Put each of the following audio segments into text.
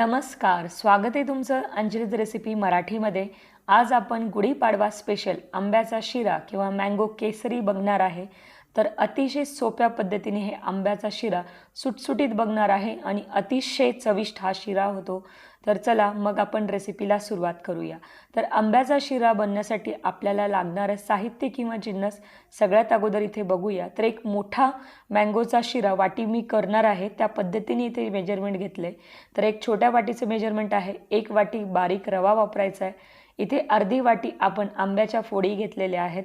नमस्कार स्वागत आहे तुमचं अंजलीज रेसिपी मराठीमध्ये. आज आपण गुढीपाडवा स्पेशल आंब्याचा शिरा किंवा मँगो केसरी बघणार आहे. तर अतिशय सोप्या पद्धतीने हे आंब्याचा शिरा सुटसुटीत बघणार आहे आणि अतिशय चविष्ट हा शिरा होतो. तर चला मग आपण रेसिपीला सुरुवात करूया. तर आंब्याचा शिरा बनण्यासाठी आपल्याला लागणारं साहित्य किंवा जिन्नस सगळ्यात अगोदर इथे बघूया. तर एक मोठा मँगोचा शिरा वाटी मी करणार आहे. त्या पद्धतीने इथे मेजरमेंट घेतलं आहे तर एक छोट्या वाटीचं मेजरमेंट आहे. एक वाटी बारीक रवा वापरायचा आहे. इथे अर्धी वाटी आपण आंब्याच्या फोडी घेतलेल्या आहेत.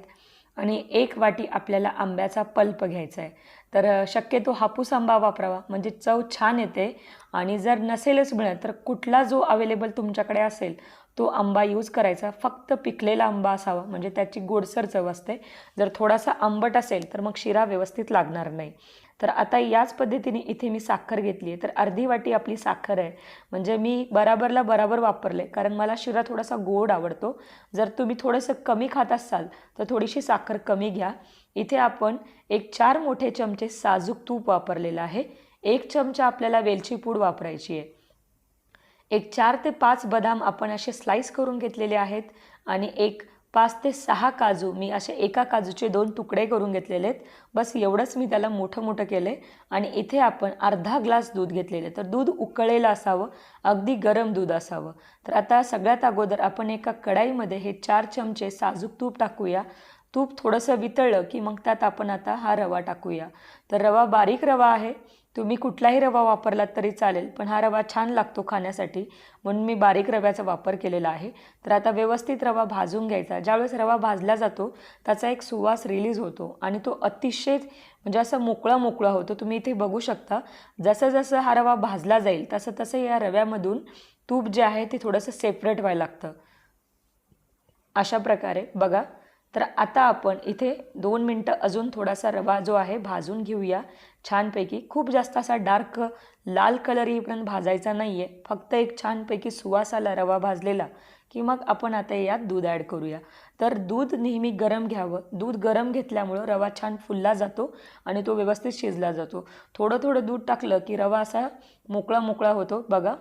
आणि एक वाटी आपल्याला आंब्याचा पल्प घ्यायचा आहे. तर शक्यतो हापूस आंबा वापरावा. म्हणजे चव छान येते आणि जर नसेलच मिळत तर कुठला जो अवेलेबल तुमच्याकडे असेल तो आंबा यूज करायचा. फक्त पिकलेला आंबा असावा. म्हणजे त्याची गोडसर चव असते. जर थोडासा आंबट असेल तर मग शिरा व्यवस्थित लागणार नाही. तर आता याच पद्धतीने इथे मी साखर घेतली आहे. तर अर्धी वाटी आपली साखर आहे. म्हणजे मी बराबरला बराबर वापरले. कारण मला शिरा थोडासा गोड आवडतो. जर तुम्ही थोडंसं कमी खात असाल तर थोडीशी साखर कमी घ्या. इथे आपण एक चार मोठे चमचे साजूक तूप वापरलेलं आहे. एक चमचा आपल्याला वेलची पूड वापरायची आहे. एक चार ते पाच बदाम आपण असे स्लाईस करून घेतलेले आहेत. आणि एक पाच ते सहा काजू मी असे एका काजूचे दोन तुकडे करून घेतलेले आहेत. बस एवढंच मी त्याला मोठं मोठं केलं आहे आणि इथे आपण अर्धा ग्लास दूध घेतलेलं आहे. तर दूध उकळलेलं असावं अगदी गरम दूध असावं. तर आता सगळ्यात अगोदर आपण एका कढाईमध्ये हे चार चमचे साजूक तूप टाकूया. तूप थोडंसं वितळलं की मग त्यात आपण आता हा रवा टाकूया. तर रवा बारीक रवा आहे. तुम्ही कुठलाही रवा वापरलात तरी चालेल पण हा रवा छान लागतो खाण्यासाठी म्हणून मी बारीक रव्याचा वापर केलेला आहे. तर आता व्यवस्थित रवा भाजून घ्यायचा. ज्यावेळेस रवा भाजला जातो त्याचा एक सुवास रिलीज होतो आणि तो अतिशय म्हणजे असं मोकळा मोकळा होतो. तुम्ही इथे बघू शकता जसं जसं हा रवा भाजला जाईल तसं तसं या रव्यामधून तूप जे आहे ते थोडंसं सेपरेट व्हायला लागतं. अशा प्रकारे बघा. तर आता आपण इथे दोन मिनटं अजून थोडासा रवा जो आहे भाजून घेऊया. छानपैकी. खूप जास्त असा डार्क लाल कलर येईपर्यंत भाजायचा नाही आहे फक्त एक छानपैकी सुवास आला रवा भाजलेला की मग आपण आता यात दूध ॲड करूया. तर दूध नेहमी गरम घ्यावं. दूध गरम घेतल्यामुळं रवा छान फुलला जातो आणि तो व्यवस्थित शिजला जातो. थोडं थोडं दूध टाकलं की रवा असा मोकळा मोकळा होतो. बघा.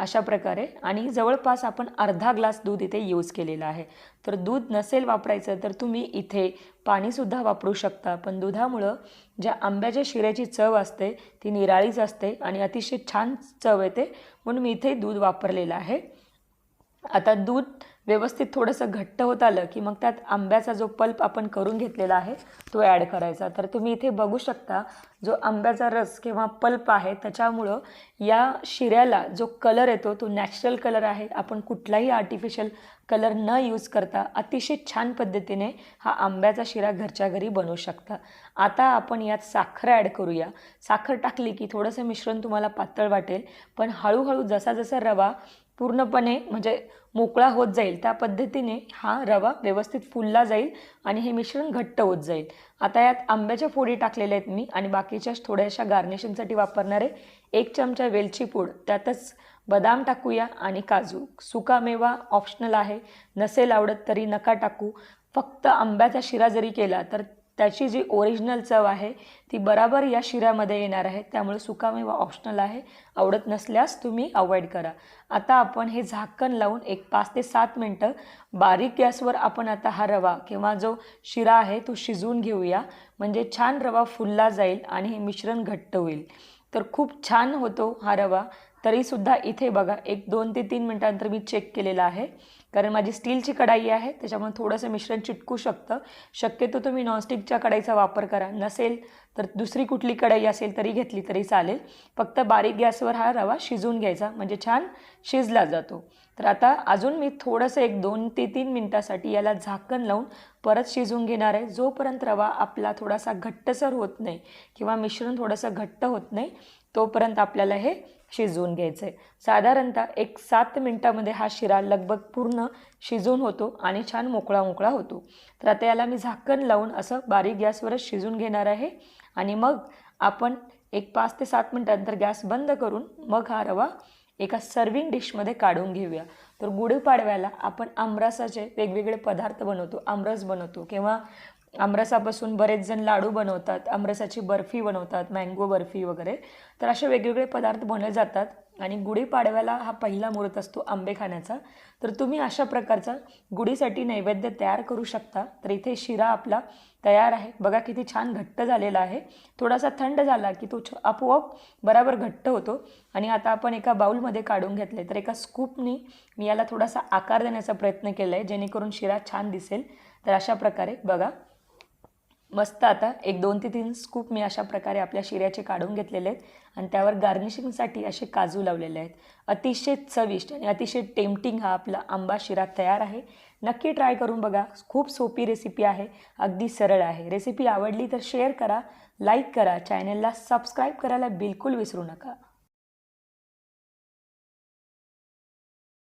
अशा प्रकारे. आणि जवळपास आपण अर्धा ग्लास दूध इथे यूज केलेलं आहे. तर दूध नसेल वापरायचं तर तुम्ही इथे पाणीसुद्धा वापरू शकता. पण दुधामुळं ज्या आंब्याच्या शिऱ्याची चव असते ती निराळीच असते आणि अतिशय छान चव येते. म्हणून मी इथे दूध वापरलेलं आहे. आता दूध व्यवस्थित थोडंसं घट्ट होत आलं की मग त्यात आंब्याचा जो पल्प आपण करून घेतलेला आहे तो ॲड करायचा. तर तुम्ही इथे बघू शकता जो आंब्याचा रस किंवा पल्प आहे त्याच्यामुळं या शिऱ्याला जो कलर येतो तो नॅचरल कलर आहे. आपण कुठलाही आर्टिफिशियल कलर न यूज करता अतिशय छान पद्धतीने हा आंब्याचा शिरा घरच्या घरी बनवू शकता. आता आपण यात साखर ॲड करूया. साखर टाकली की थोडंसं मिश्रण तुम्हाला पातळ वाटेल पण हळूहळू जसा जसा रवा पूर्णपणे म्हणजे मोकळा होत जाईल. त्या पद्धतीने हा रवा व्यवस्थित फुलला जाईल आणि हे मिश्रण घट्ट होत जाईल. आता यात आंब्याच्या फोडी टाकलेल्या आहेत मी आणि बाकीच्या थोड्याशा गार्निशिंगसाठी वापरणारे एक चमचा वेलची पूड त्यातच बदाम टाकूया आणि काजू. सुकामेवा ऑप्शनल आहे. नसेल आवडत तरी नका टाकू. फक्त आंब्याचा शिरा जरी केला तर त्याची जी ओरिजिनल चव आहे ती बराबर या शिऱ्यामध्ये येणार आहे. त्यामुळे सुकामेवा ऑप्शनल आहे. आवडत नसल्यास तुम्ही अवॉइड करा. आता आपण हे झाकण लावून एक पाच ते सात मिनटं बारीक गॅसवर आपण आता हा रवा किंवा जो शिरा आहे तो शिजवून घेऊया. म्हणजे छान रवा फुलला जाईल आणि हे मिश्रण घट्ट होईल. तर खूप छान होतो हा रवा. तरीसुद्धा इथे बघा एक दोन ते तीन मिनटानंतर मी चेक केलेला आहे. कारण माझी स्टीलची कढाई आहे त्याच्यामुळे थोडंसं मिश्रण चिटकू शकतं. शक्यतो तुम्ही नॉनस्टिकच्या कढाईचा वापर करा. नसेल तर दुसरी कुठली कढाई असेल तरी घेतली तरी चालेल. फक्त बारीक गॅसवर हा रवा शिजून घ्यायचा. म्हणजे छान शिजला जातो. तर आता अजून मी थोडंसं एक दोन ते तीन मिनटासाठी याला झाकण लावून परत शिजवून घेणार आहे. जोपर्यंत रवा आपला थोडासा घट्टसर होत नाही किंवा मिश्रण थोडंसं घट्ट होत नाही तोपर्यंत आपल्याला हे शिजवून घ्यायचं आहे साधारणतः एक सात मिनटामध्ये हा शिरा लगभग पूर्ण शिजून होतो आणि छान मोकळा मोकळा होतो. तर आता याला मी झाकण लावून असं बारीक गॅसवरच शिजून घेणार आहे. आणि मग आपण एक पाच ते सात मिनटानंतर गॅस बंद करून मग हा रवा एका सर्विंग डिशमध्ये काढून घेऊया. तर गुढीपाडव्याला आपण आमरसाचे वेगवेगळे पदार्थ बनवतो आमरस बनवतो किंवा आमरसापासून बरेच जण लाडू बनवतात आमरसाची बर्फी बनवतात मँगो बर्फी वगैरे. तर असे वेगवेगळे पदार्थ बनवले जातात आणि गुढीपाडव्याला हा पहिला मुहूर्त असतो आंबे खाण्याचा. तर तुम्ही अशा प्रकारचा गुढीसाठी नैवेद्य तयार करू शकता. तर इथे शिरा आपला तयार आहे. बघा किती छान घट्ट झालेला आहे. थोडासा थंड झाला की तो छ आपोआप बराबर घट्ट होतो. आणि आता आपण एका बाऊलमध्ये काढून घेतले. तर एका स्कूपनी मी याला थोडासा आकार देण्याचा प्रयत्न केला आहे जेणेकरून शिरा छान दिसेल. तर अशा प्रकारे बघा. मस्त आता. एक दोन ते तीन स्कूप मी अशा प्रकारे आपल्या शिऱ्याचे काढून घेतलेले आहेत आणि त्यावर गार्निशिंगसाठी असे काजू लावलेले आहेत. अतिशय चविष्ट आणि अतिशय टेम्पटिंग हा आपला आंबा शिरा तयार आहे. नक्की ट्राय करून बघा. खूप सोपी रेसिपी आहे. अगदी सरळ आहे. रेसिपी आवडली तर शेअर करा लाईक करा चॅनलला सबस्क्राईब करायला बिलकुल विसरू नका.